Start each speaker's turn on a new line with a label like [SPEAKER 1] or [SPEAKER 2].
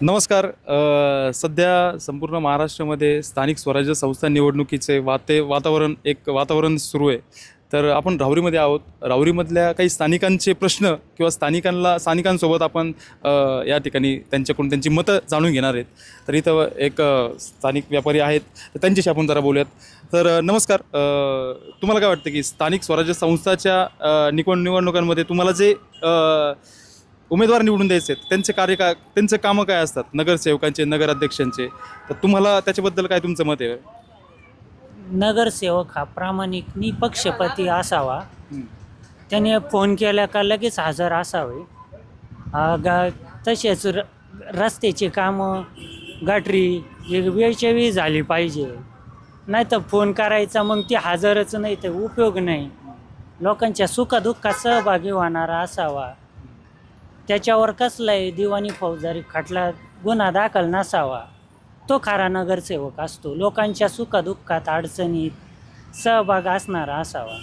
[SPEAKER 1] नमस्कार. अ, सध्या संपूर्ण महाराष्ट्रामध्ये स्थानिक स्वराज्य संस्था निवडणुकीचे वाते वातावरण एक वातावरण सुरू आहे. तर आपण राहुरीमध्ये आहोत. राहुरीमधल्या काही स्थानिकांचे प्रश्न किंवा स्थानिकांना स्थानिकांसोबत आपण अ, या ठिकाणी त्यांच्याकडून त्यांची मतं जाणून घेणार आहेत. तर इथं एक अ, स्थानिक व्यापारी आहेत. तर त्यांच्याशी आपण जरा बोलूयात. तर अ, नमस्कार. अ, तुम्हाला काय वाटतं की स्थानिक स्वराज्य संस्थाच्या अ, निवड निवडणुकांमध्ये तुम्हाला जे अ, उमेदवार निवडून द्यायचे आहेत, त्यांचे कार्य काय त्यांचे कामं काय असतात? नगरसेवकांचे नगराध्यक्षांचे. तर तुम्हाला त्याच्याबद्दल काय तुमचं मत आहे?
[SPEAKER 2] नगरसेवक हा प्रामाणिक निपक्षपाती असावा. त्याने फोन केला का लगेच हजर असावे. आ, गा तसेच र रस्त्याची कामं गटरी वेळच्या वेळी झाली पाहिजे. नाही तर फोन करायचा मग ती हजरच नाही तर उपयोग नाही. लोकांच्या सुखदुःखात सहभागी होणारा असावा. त्याच्यावर कसलाही दिवाणी फौजदारी खटला गुन्हा दाखल नसावा तो खरा नगरसेवक असतो. लोकांच्या सुखदुःखात अडचणीत सहभाग असणारा असावा.